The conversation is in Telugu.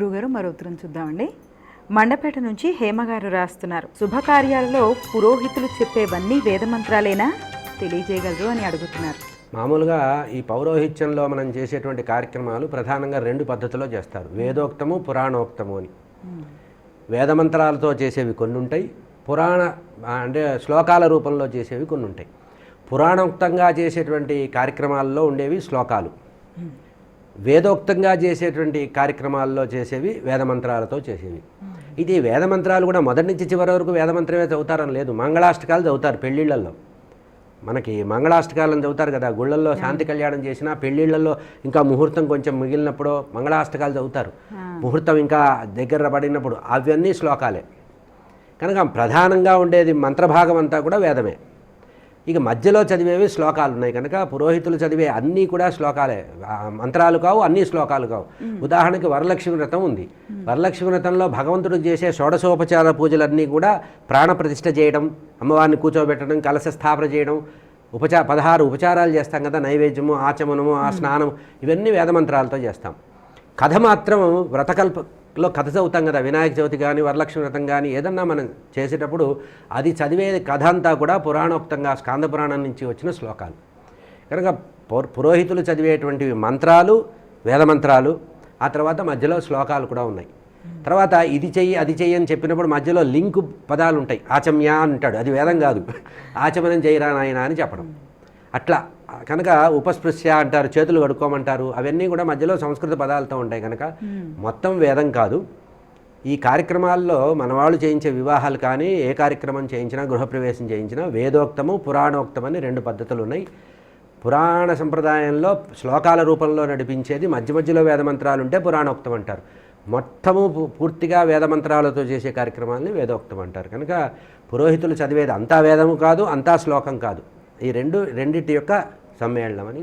గురుగారు మరో ఉత్తరం చూద్దామండి. మండపేట నుంచి హేమగారు రాస్తున్నారు. శుభకార్యాలలో పురోహితులు చెప్పేవన్నీ వేదమంత్రాలేనా తెలియజేయగలరు అని అడుగుతున్నారు. మామూలుగా ఈ పౌరోహిత్యంలో మనం చేసేటువంటి కార్యక్రమాలు ప్రధానంగా రెండు పద్ధతిలో చేస్తారు. వేదోక్తము పురాణోక్తము అని. వేదమంత్రాలతో చేసేవి కొన్ని ఉంటాయి పురాణ అంటే శ్లోకాల రూపంలో చేసేవి కొన్ని ఉంటాయి పురాణోక్తంగా చేసేటువంటి కార్యక్రమాల్లో ఉండేవి శ్లోకాలు. వేదోక్తంగా చేసేటువంటి కార్యక్రమాల్లో చేసేవి వేదమంత్రాలతో చేసేవి. ఇది వేదమంత్రాలు కూడా మొదటి నుంచి చివరి వరకు వేదమంత్రమే చదువుతారని లేదు. మంగళాష్టకాలు చదువుతారు పెళ్ళిళ్ళల్లో. మనకి మంగళాష్టకాలను చదువుతారు కదా. గుళ్ళల్లో శాంతి కళ్యాణం చేసినా పెళ్ళిళ్ళల్లో ఇంకా ముహూర్తం కొంచెం మిగిలినప్పుడు మంగళాష్టకాలు చదువుతారు. ముహూర్తం ఇంకా దగ్గర పడినప్పుడు అవన్నీ శ్లోకాలే. కనుక ప్రధానంగా ఉండేది మంత్రభాగం అంతా కూడా వేదమే. ఇక మధ్యలో చదివేవి శ్లోకాలు ఉన్నాయి. కనుక పురోహితులు చదివే అన్నీ కూడా శ్లోకాలే. మంత్రాలు కావు అన్నీ శ్లోకాలు కావు. ఉదాహరణకి వరలక్ష్మి వ్రతం ఉంది. వరలక్ష్మి వ్రతంలో భగవంతుడికి చేసే షోడశోపచార పూజలన్నీ కూడా ప్రాణప్రతిష్ఠ చేయడం అమ్మవారిని కూర్చోబెట్టడం కలశ స్థాపన చేయడం ఉపచార పదహారు ఉపచారాలు చేస్తాం కదా నైవేద్యము ఆచమనము ఆ స్నానం ఇవన్నీ వేదమంత్రాలతో చేస్తాం. కథ మాత్రం లో కథ చదువుతాం కదా వినాయక చవితి కానీ వరలక్ష్మి వ్రతం కానీ ఏదన్నా మనం చేసేటప్పుడు అది చదివే కథ అంతా కూడా పురాణోక్తంగా స్కాంద పురాణం నుంచి వచ్చిన శ్లోకాలు. కనుక పురోహితులు చదివేటువంటి మంత్రాలు వేదమంత్రాలు ఆ తర్వాత మధ్యలో శ్లోకాలు కూడా ఉన్నాయి. తర్వాత ఇది చెయ్యి అది చెయ్యి అని చెప్పినప్పుడు మధ్యలో లింకు పదాలు ఉంటాయి. ఆచమ్య అంటాడు. అది వేదం కాదు. ఆచమనం చేయరా నాయన అని చెప్పడం. అట్లా. కనుక ఉపస్పృశ్య అంటారు చేతులు కడుక్కోమంటారు అవన్నీ కూడా మధ్యలో సంస్కృత పదాలతో ఉంటాయి కనుక. మొత్తం వేదం కాదు. ఈ కార్యక్రమాల్లో మనవాళ్ళు చేయించే వివాహాలు కానీ ఏ కార్యక్రమం చేయించినా గృహప్రవేశం చేయించినా వేదోక్తము పురాణోక్తం అని రెండు పద్ధతులు ఉన్నాయి పురాణ సంప్రదాయంలో శ్లోకాల రూపంలో నడిపించేది మధ్య మధ్యలో వేదమంత్రాలు ఉంటే పురాణోక్తం అంటారు. మొత్తము పు- పూర్తిగా వేదమంత్రాలతో చేసే కార్యక్రమాలని వేదోక్తం అంటారు. కనుక పురోహితులు చదివేది అంతా వేదము కాదు అంతా శ్లోకం కాదు. ఈ రెండు రెండిటి యొక్క సమ్మేళనం అని